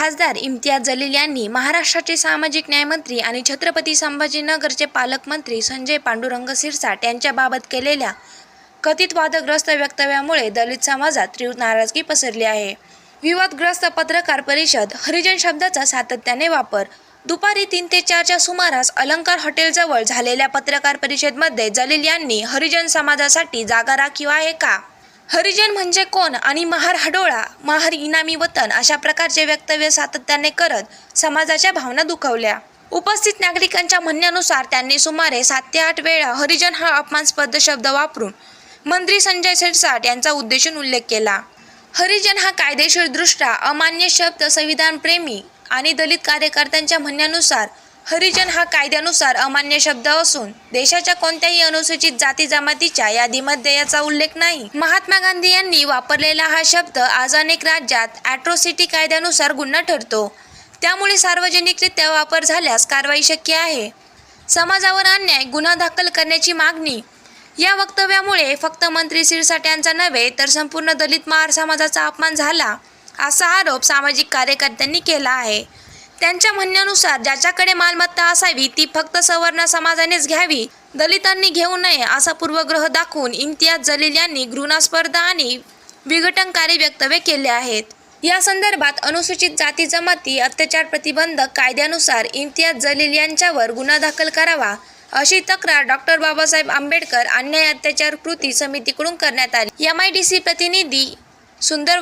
खासदार इम्तियाज जलील यांनी महाराष्ट्राचे सामाजिक न्यायमंत्री आणि छत्रपती संभाजीनगरचे पालकमंत्री संजय पांडुरंग सिरसाट यांच्याबाबत केलेल्या कथित वादग्रस्त वक्तव्यामुळे दलित समाजात तीव्र नाराजगी पसरली आहे. विवादग्रस्त पत्रकार परिषद हरिजन शब्दाचा सातत्याने वापर. दुपारी तीन ते चारच्या सुमारास अलंकार हॉटेलजवळ झालेल्या पत्रकार परिषदेमध्ये जलील यांनी हरिजन समाजासाठी जागा राखीव आहे का? हरिजन म्हणजे कोण आणि महार हडोळा महार इनामी वतन अशा प्रकारचे वक्तव्य सातत्याने करत समाजाच्या भावना दुखवल्या. उपस्थित नागरिकांच्या म्हणण्यानुसार त्यांनी सुमारे सात ते आठ वेळा हरिजन हा अपमानस्पद शब्द वापरून मंत्री संजय सिरसाट यांचा उद्देशून उल्लेख केला. हरिजन हा कायदेशीरदृष्ट्या अमान्य शब्द संविधानप्रेमी आणि दलित कार्यकर्त्यांच्या म्हणण्यानुसार हरिजन हा कायद्यानुसार अमान्य शब्द असून देशाच्या कोणत्याही अनुसूचित जाती जमातीच्या यादीमध्ये याचा उल्लेख नाही. महात्मा गांधी यांनी वापरलेला हा शब्द आज अनेक राज्यात ॲट्रोसिटी कायद्यानुसार गुन्हा ठरतो. त्यामुळे सार्वजनिकरित्या वापर झाल्यास कारवाई शक्य आहे. समाजावर अन्याय गुन्हा दाखल करण्याची मागणी. या वक्तव्यामुळे फक्त मंत्री सिरसाट यांचा नव्हे तर संपूर्ण दलित महार समाजाचा अपमान झाला असा आरोप सामाजिक कार्यकर्त्यांनी केला आहे. त्यांच्या म्हणण्यानुसार ज्याच्याकडे मालमत्ता असावी ती फक्त सवर्ण समाजानेच घ्यावी. दलितांनी घेऊ नये असा पूर्वग्रह दाखवून इम्तियाज जलील यांनी घृणास्पर्धा आणि विघटनकारी वक्तव्य केले आहेत. या संदर्भात अनुसूचित जाती जमाती अत्याचार प्रतिबंधक कायद्यानुसार इम्तियाज जलील यांच्यावर गुन्हा दाखल करावा अशी तक्रार डॉक्टर बाबासाहेब आंबेडकर अन्याय अत्याचार कृती समितीकडून करण्यात आली. एम आय डी सी प्रतिनिधी सुंदर